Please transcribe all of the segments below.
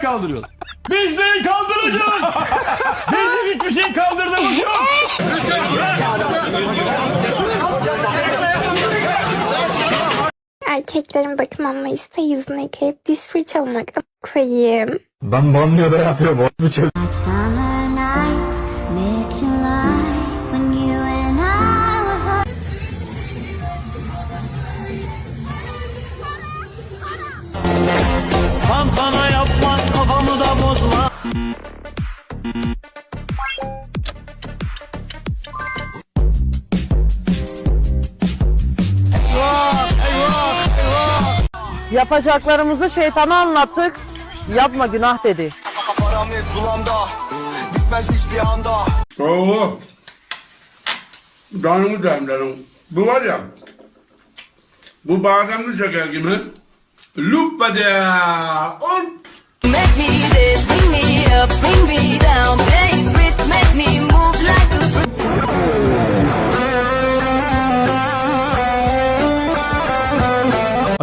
kaldırıyorlar. Biz neyi kaldıracağız? Bizim hiçbir şey kaldırdığımız yok. Erkeklerin bakım anlayışta yüzünü yıkayıp diş fırçalamak koyayım. Ben banyoda yapıyorum. O Yapacaklarımızı şeytana anlattık. Yapma günah dedi. Paramnet zulamda Bitmez hiçbir anda Oo. Canımı demlerim. Bu var ya. Bu bademli şeker gibi. Lupada. On. Make me this, bring me up, bring me down. Bass with make me move like a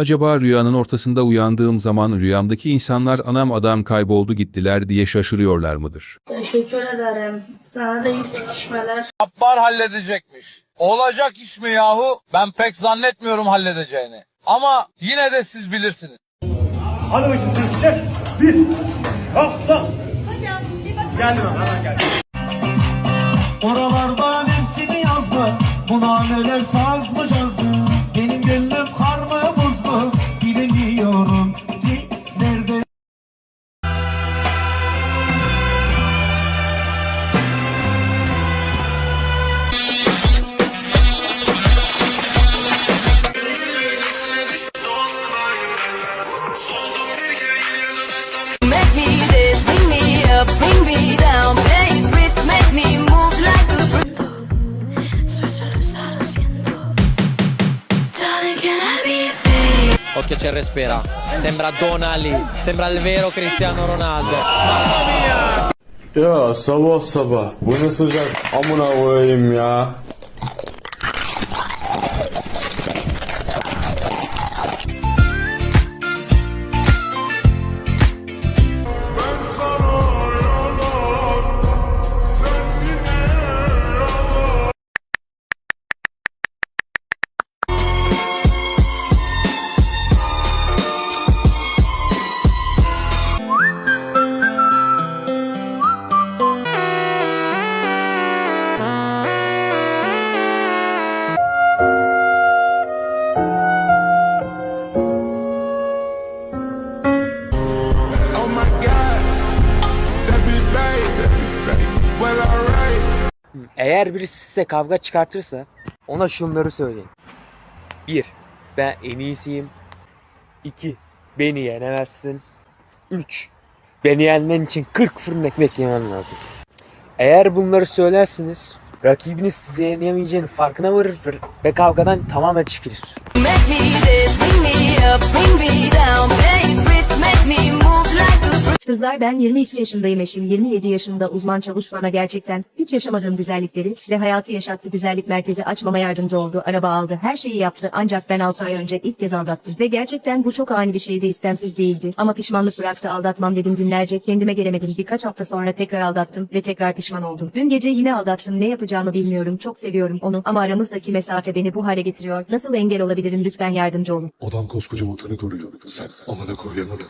Acaba rüyanın ortasında uyandığım zaman rüyamdaki insanlar anam adam kayboldu gittiler diye şaşırıyorlar mıdır? Teşekkür ederim. Sana da iyi sıkışmalar. Cabbar halledecekmiş Olacak iş mi yahu Ben pek zannetmiyorum halledeceğini Ama yine de siz bilirsiniz Hadi bakayım sen çek. Bir. Kalk Geldim abi hemen geldim. Occhio c'è respira Sembra Donali Sembra il vero Cristiano Ronaldo Ya sabah sabah. Bu ne sıcak. Amına koyayım ya. Eğer birisi size kavga çıkartırsa ona şunları söyleyin. 1. Ben en iyisiyim. 2. Beni yenemezsin. 3. Beni yenmen için 40 fırın ekmek yemen lazım. Eğer bunları söylersiniz rakibiniz sizi yenemeyeceğinin farkına varır ve kavgadan tamamen çekilir. Make me this, bring me up, bring me down. Kızlar ben 22 yaşındayım eşim 27 yaşında uzman çavuş bana gerçekten hiç yaşamadığım güzellikleri ve hayatı yaşattı güzellik merkezi açmama yardımcı oldu. Araba aldı her şeyi yaptı ancak ben 6 ay önce ilk kez aldattım. Ve gerçekten bu çok ani bir şeydi istemsiz değildi. Ama pişmanlık bıraktı aldatmam dedim günlerce kendime gelemedim. Birkaç hafta sonra tekrar aldattım ve tekrar pişman oldum. Dün gece yine aldattım ne yapacağımı bilmiyorum. Çok seviyorum onu ama aramızdaki mesafe beni bu hale getiriyor. Nasıl engel olabilirim lütfen yardımcı olun. Adam koskoca vatanı koruyor Sen amına koruyamadın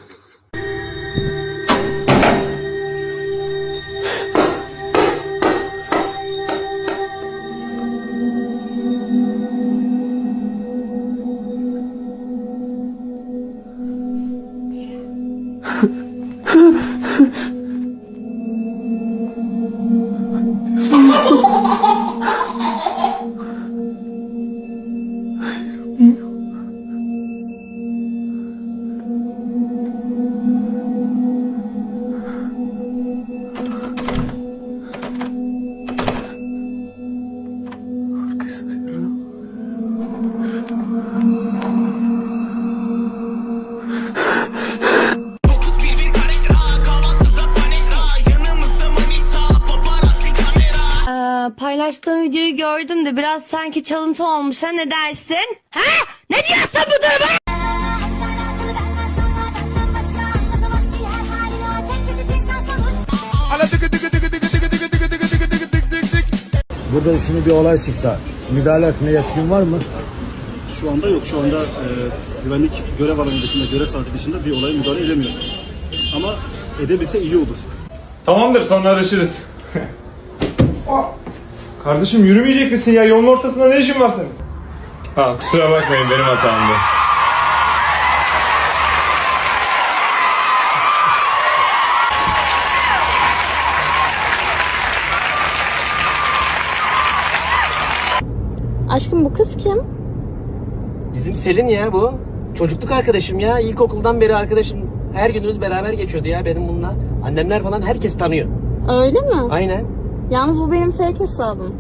paylaştığın videoyu gördüm de biraz sanki çalıntı olmuş ha ne dersin? Ha? Ne diyorsun bu duruma? Burada şimdi bir olay çıksa müdahale etme yetkin var mı? Şu anda yok. Şu anda e, güvenlik görev alanı dışında, görev saati dışında bir olaya müdahale edemiyor. Ama edebilse iyi olur. Tamamdır sonra arışırız. Kardeşim yürümeyecek misin ya? Yolun ortasında ne işin var senin? Ha kusura bakmayın benim hatamdı. Aşkım bu kız kim? Bizim Selin ya bu. Çocukluk arkadaşım ya. İlkokuldan beri arkadaşım. Her günümüz beraber geçiyordu ya benim bununla. Annemler falan herkes tanıyor. Öyle mi? Aynen. Yalnız bu benim fake hesabım.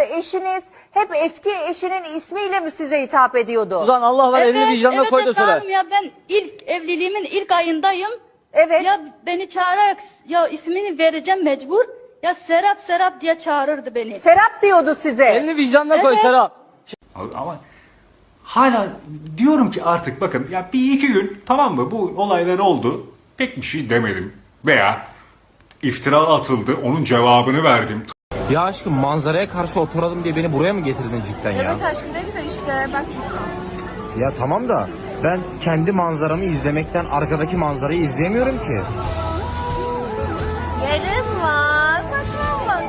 Eşiniz hep eski eşinin ismiyle mi size hitap ediyordu? Uzan Allah var elini vicdanına evet koy da söyle. Hanım ya ben ilk evliliğimin ilk ayındayım. Evet. Ya beni çağırarak ya ismini vereceğim mecbur. Ya Serap Serap diye çağırırdı beni. Serap diyordu size. Elini vicdanına koy Evet. Serap. Ama hala diyorum ki artık bakın ya bir iki gün tamam mı bu olaylar oldu. Pek bir şey demedim. Veya iftira atıldı onun cevabını verdim. Ya aşkım manzaraya karşı oturalım diye beni buraya mı getirdin cidden ya? aşkım ne güzel işte bak. Ya tamam da ben kendi manzaramı izlemekten arkadaki manzarayı izleyemiyorum ki. Yerim var. Saçmalama.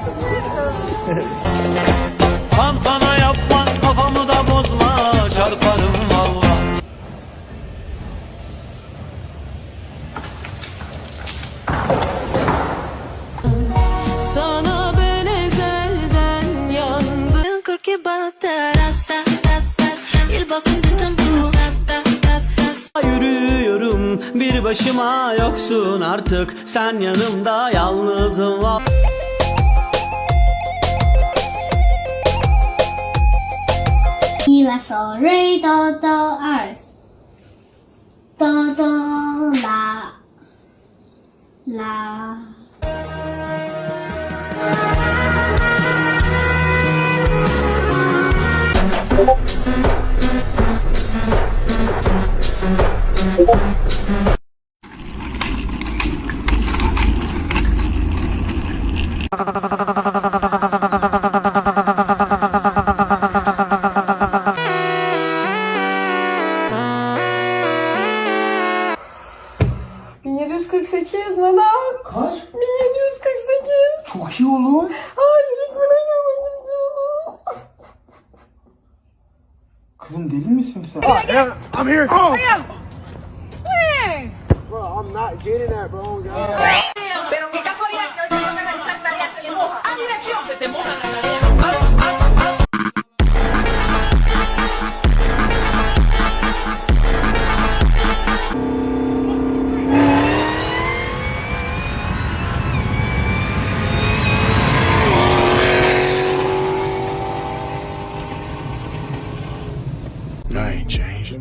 Tantana Bir başıma yoksun artık. Sen yanımda yalnızım. Var so re do do ours do do la. La. 1748 neden? Kaç? 1748. Çok iyi oğlum. Hayır ilk buna gelmek. Kızım deli misin sen? Oh, I'm here. I'm here. Oh. Get in there, bro. I ain't changed.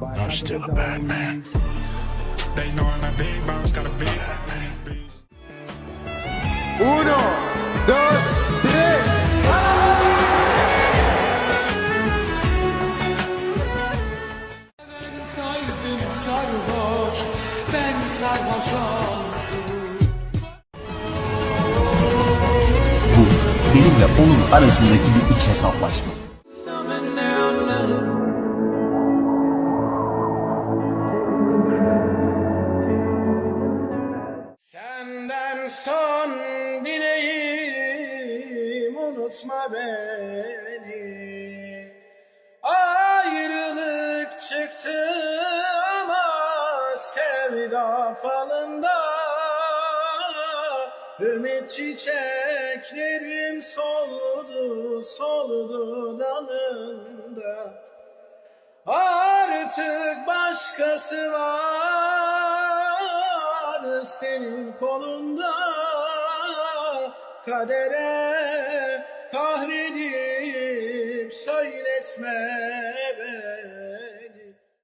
I'm still a bad man. They know I'm a big boss, got a big. Uno, dos, tres. Bu benimle onun arasındaki bir iç hesaplaşma. Unutma beni. Ayrılık çıktı ama sevda falında. Ümit çiçeklerim soldu soldu dalında. Artık başkası var senin kolunda. Kadere kahredip söyletme beni